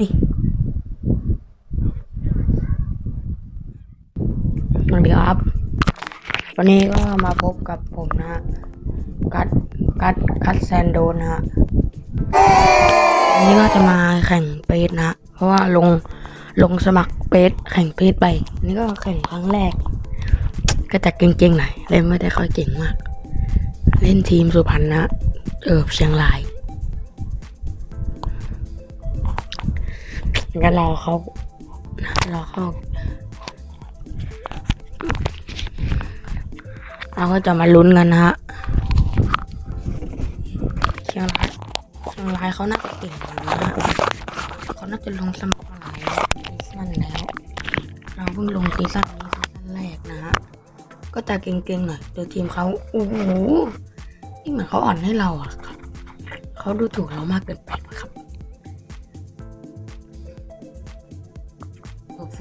ดิสวัสดีครับ วันนี้ก็มาพบกับผมนะฮะ กัด กัด กัดแซนโดนะฮะ วันนี้ก็จะมาแข่งเปสนะฮะเพราะว่าลง ลงสมัครเปสแข่งเปสไป นี่ก็แข่งครั้งแรก ก็จะเก่งๆหน่อย เล่นไม่ได้ค่อยเก่งมาก เล่นทีมสุพรรณนะ เออเชียงราย งั้นรอเขารอเขาเราก็จะมาลุ้นกันนะฮะเชียงรายเชียงรายเขาน่าจะเก่งนะฮะเขาน่าจะลงสมัครหลายซีซั่นแล้ว เราเพิ่งลงซีซั่นนี้ซีซั่นแรกนะฮะ ก็จะเก่งๆหน่อยเดี๋ยวทีมเขาโอ้โหนี่เหมือนเขาอ่อนให้เราอะครับเขาดูถูกเรามากเกินไป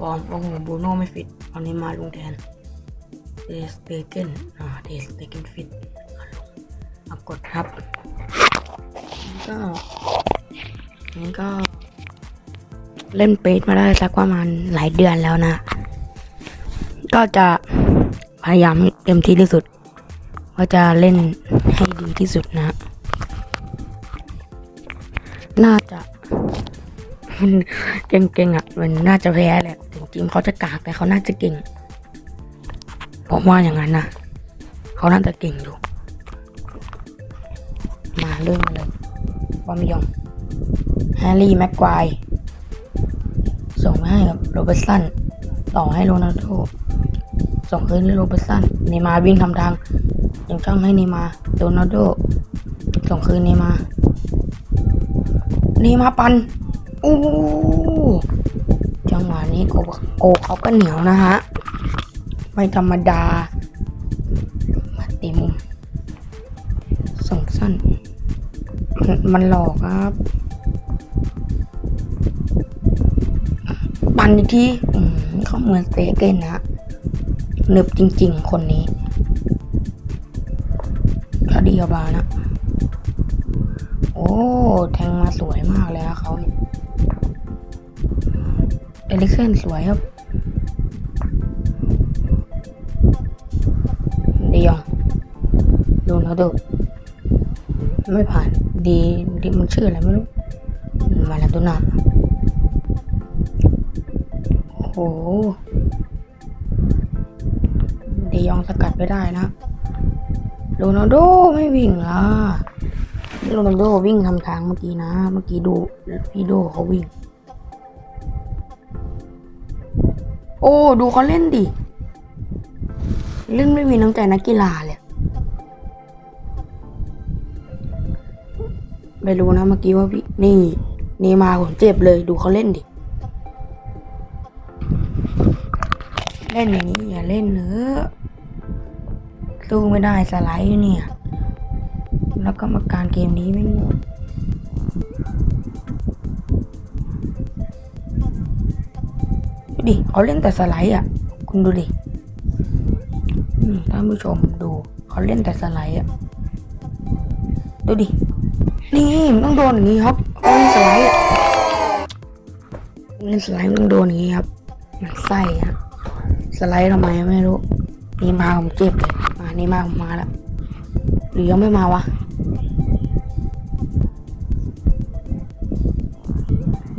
รับตัวฟอร์มโอ้โหบูโน่ไม่ฟิตเอานี้มาลงแทนเดสเตเกนอ่าเดสเตเกนฟิตมากดครับนี่ก็นี่ก็ เล่นเปสมาได้สักประมาณหลายเดือนแล้วนะ ก็จะพยายามเต็มที่ที่สุดว่าจะเล่นให้ดีที่สุดนะ เก่งๆอะ มันน่าจะแพ้แหละถึงทีมเขาจะกากแต่เขาน่าจะเก่งผมว่าอย่างนั้นนะเขาน่าจะเก่งอยู่ มาเริ่มกันเลยบอมยองแฮร์รี่แม็กควายส่งไปให้กับโรเบิร์ตสันต่อให้โรนัลโดส่งคืนให้โรเบิร์ตสันเนมาร์วิ่งทำทางยังจ้องให้เนมาร์โรนัลโดส่งคืนเนมาร์เนมาร์ปัน โอ้จังหวะนี้โกโกเขาก็เหนียวนะฮะ ไม่ธรรมดา มาตีมุม ส่งสั้น มันมันหลอกครับ ปันอีกทีเขาเหมือนเตะเกนนะหนึบจริงๆ คนนี้คดีกับบานะ โอ้ แทงมาสวยมากเลยนะเขาเนี่ย เอลิกเซนสวยครับ เดียองโรนัลโดไม่ผ่าน ดีดีมันชื่ออะไรไม่รู้ มาแล้วตัวหน้าโอ้โหเดยองสกัดไม่ได้นะโรนัลโดไม่วิ่งล่ะโรนัลโดวิ่งทำทางเมื่อกี้นะ เมื่อกี้ดูพี่โดเขาวิ่ง โอ้ ดูเขาเล่นดิ เล่นไม่มีน้ำใจนักกีฬาเลยไม่รู้นะเมื่อกี้ว่าพี่นี่นย์มาผมเจ็บเลยดูเขาเล่นดิ เล่นอย่างนี้อย่าเล่นเนอะสู้ไม่ได้สไลด์เนี่ย แล้วกรรมการเกมนี้ไม่งงดู ดิเขาเล่นแต่สไลด์อะ คุณดูดิท่านผู้ชมดูเขาเล่นแต่สไลด์อะ ดูดิ นี่มันต้องโดนอย่างนี้ครับเขาเล่นสไลด์อะเล่นสไลด์มันต้องโดนอย่างนี้ครับมันไส้ฮะสไลด์ทำไมไม่รู้ นี่มาผมเจ็บเลยมานี่มาผมมาแล้วหรือยังไม่มาวะ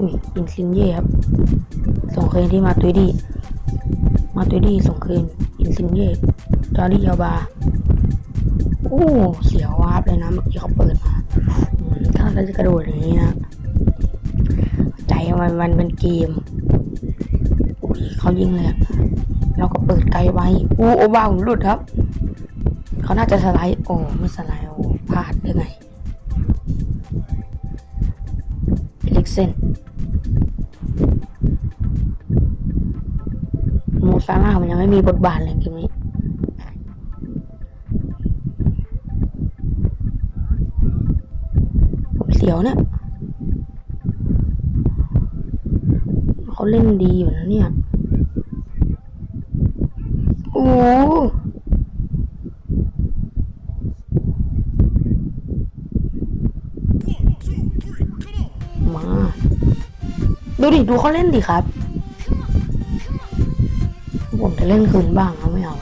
อุ้ยอินซินเย่ครับส่งคืนที่มาตุยดีมาตุยดีส่งคืนอินซินเย่จอร์ดี้ยาบาโอ้เสียววาบเลยนะเมื่อกี้เขาเปิดมาถ้าเราจะกระโดดอย่างนี้นะ ใจมันมันเป็นเกมอุ้ยเขายิงเลยเราก็เปิดไกลไว้อู้โอบาผมหลุดครับเขาน่าจะสไลด์โอ้ไม่สไลด์โอ้พลาดได้ไงเล็กเซน ซาร่ามันยังไม่มีบทบาทเลยเกมนี้ผมเสียวเนี่ยเขาเล่นดีอยู่นะเนี่ย โอ้มา ดูดิ ดูเขาเล่นดิครับ ผมจะเล่นคืนบ้างเขาไม่เอา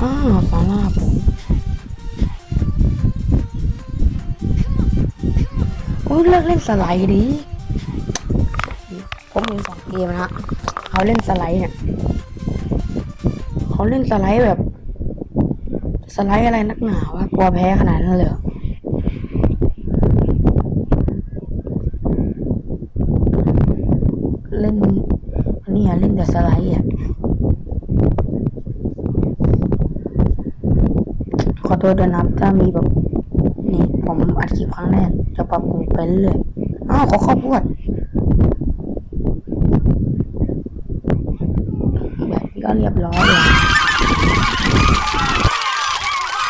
อ้าวซาร่าผมโอ้ยเลิกเล่นสไลด์ดิผมมีสองเกมนะฮะเขาเล่นสไลด์เนี่ยเขาเล่นสไลด์แบบ สไลด์อะไรนักหนาวะกลัวแพ้ขนาดนั้นเลยเหรอเล่นอันนี้อะเล่นแต่สไลด์อะ ข อโทษด้วยนะถ้ามีแบบนี่ผมอัดคลิปครั้งแรกจะปรับปรุงไปเรื่อยอ้าวขอข้าวโพดแบบนี้ก็เรียบร้อยเลย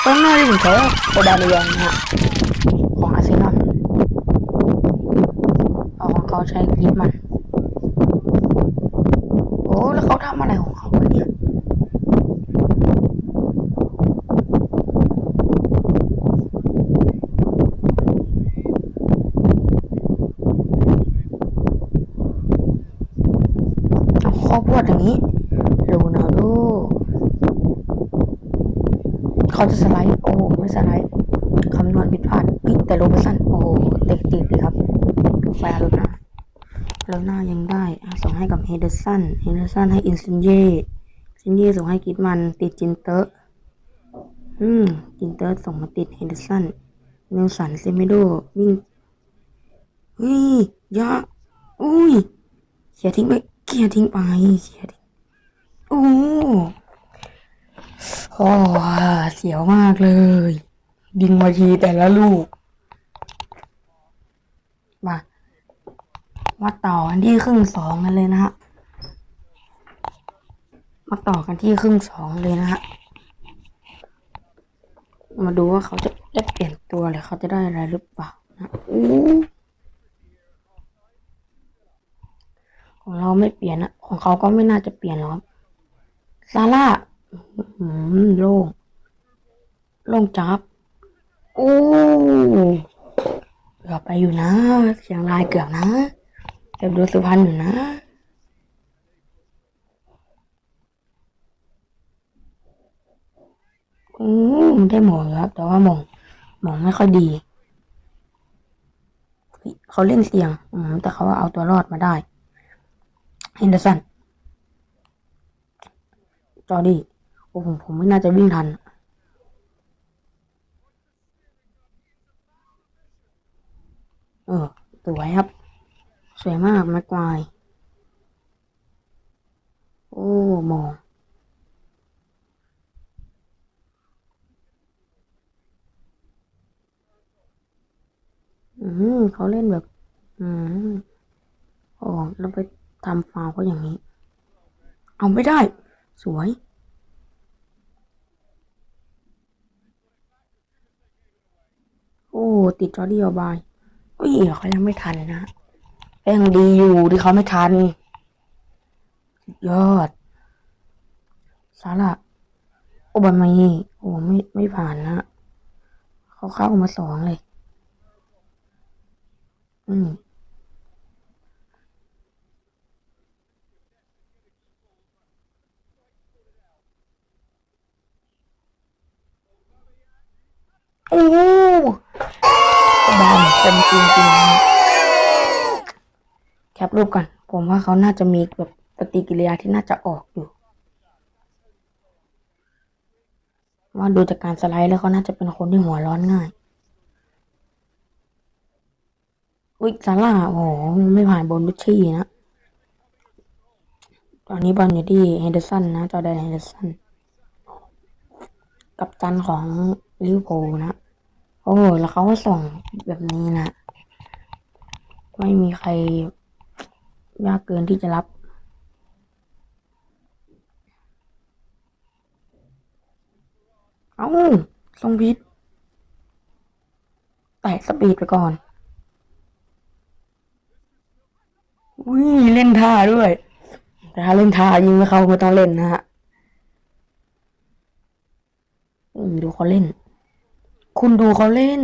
ตอนน้าที่ผมใช้โอดาเลียนนะของอาร์เซนอลเอาของเขาใช้ยิปมันโอ้แล้วเขาทำอะไรของเขาเนี่ย เอาข้อพู ดอย่างนี้โรนัลโดเขาจะสไลด์ โอ้ไม่สไลด์คำนวณผิดพลาดปิดแต่โรเบร์ตสันโอ้เต็กติดเลยครับแฟร์แล้วนะแล้วหน้ายังได้ส่งให้กับเฮเดอร์สันเฮเดอร์สันให้อินซินเย่ซินเย่ส่งให้กิดมันติดจินเตอร์อืมจินเตอร์ส่งมาติดเฮเดอร์สันเนลสันเซเมโดวิ่งเฮ้ยยะอุ้ยเขียทิ้งไป เขียทิ้งไปเขียทิ้งโอ้โอ้เสียวมากเลยยิงมาทีแต่ละลูก มามาต่อกันที่ครึ่งสองกันเลยนะฮะมาต่อกันที่ครึ่งสองเลยนะฮะมาดูว่าเขาจะได้เปลี่ยนตัวหรือเขาจะได้อะไรหรือเปล่านะอู้ ของเราไม่เปลี่ยนนะของเขาก็ไม่น่าจะเปลี่ยนหรอกซาร่าอืมโล่งโล่งจับโอ้เกือบไปอยู่นะ เสียงรายเกือบนะเกือบดูสุพรรณอยู่นะอืมได้หมงอยู่ครับ แต่ว่าหมงหมงไม่ค่อยดี เขาเล่นเสี่ยง อืมแต่เขาเอาตัวรอดมาได้ เฮนเดอร์สันจอร์ดี้โอ้ผมผมไม่น่าจะวิ่งทัน เออสวยครับ สวยมากแม็กควายโอ้ มองอืมเขาเล่นแบบ อืมโอ้แล้วไป ทำฟาวล์เขาอย่างนี้ เอาไม่ได้ สวย โอ้ ติดจอร์ดี้อบายโอ้ยเขายังไม่ทันนะยังดีอยู่ที่เขาไม่ทัน ยอด สาระโอบามายีโอ้ไม่ไม่ผ่านนะเขาเข้ามาสองเลย อืม โอ้บอลเป็นจริงจริงนะแคปรูปก่อน ผมว่าเขาน่าจะมีแบบปฏิกิริยาที่น่าจะออกอยู่ ว่าดูจากการสไลด์แล้วเขาน่าจะเป็นคนที่หัวร้อนง่าย อุ๊ยซาร่าโอ้โหไม่ผ่านบนบุชชี่นะ ตอนนี้บอลอยู่ที่เฮเดอร์สันนะ จอแดนเฮเดอร์สัน กับตันของลิเวอร์พูลนะ โอ้แล้วเขาก็ส่งแบบนี้นะ ไม่มีใครยากเกินที่จะรับ เอ้าส่งผิดแตะสปีดไปก่อน อุ้ยเล่นท่าด้วย แต่ถ้าเล่นท่ายิงไม่เข้าไม่ต้องเล่นนะฮะดูเขาเล่น คุณดูเขาเล่น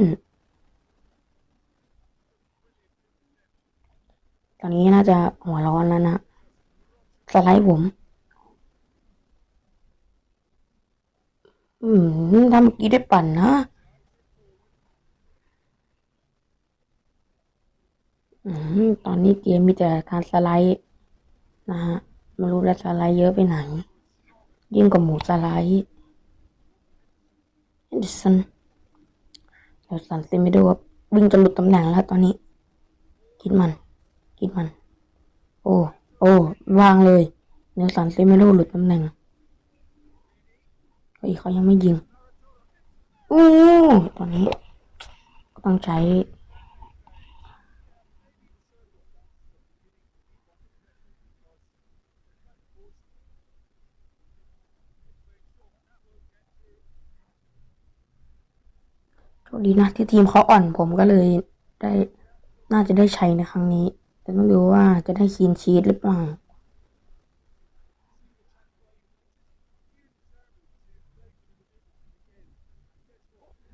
ตอนนี้น่าจะหัวร้อนแล้วนะ สไลด์ผม อืมทำเมื่อกี้ได้ปั่นนะ อืม ตอนนี้เกมมีแต่การสไลด์นะฮะไม่รู้จะสไลด์เยอะไปไหน ยิ่งกว่าหมูสไลด์เดยวสันเดี๋ยวสันเซไม่ดูว่าวิ่งจนหลุดตำแหน่งแล้วตอนนี้ คิดมัน คิดมัน โอ้ โอ้วางเลยเนลสันเซไม่รู้หลุดตำแหน่งเฮ้ยเขายังไม่ยิงอู้ตอนนี้ ก็ต้องใช้ โชคดีนะที่ทีมเขาอ่อนผมก็เลยได้น่าจะได้ใช้ในครั้งนี้ แต่ต้องดูว่าจะได้คีนชีตหรือเปล่า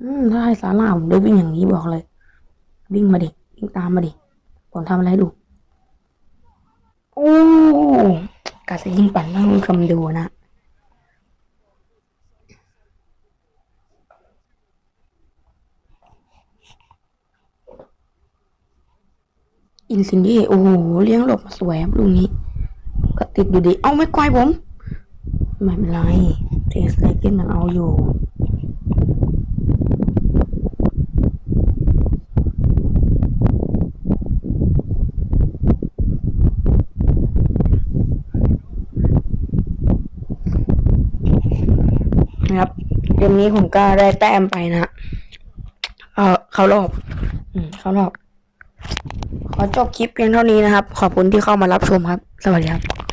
อืมถ้าให้สาลาผมได้วิ่งอย่างนี้บอกเลย วิ่งมาดิวิ่งตามมาดิผมทำอะไรดู โอ้กาจะยิงปั่นให้คุณผู้ชมดูนะ อินซินดี้โอ้โหเลี้ยงหลบมาสวยครับลูกนี้ ก็ติดอยู่ดี เอาไม่ควายผม ไม่เป็นไรเทสไลเกนยังเอาอยู่นะครับเกมนี้ผมก็ได้แต้มไปนะ เออเขารอบ อืมเขารอบ ขอจบคลิปเพียงเท่านี้นะครับ ขอบคุณที่เข้ามารับชมครับ สวัสดีครับ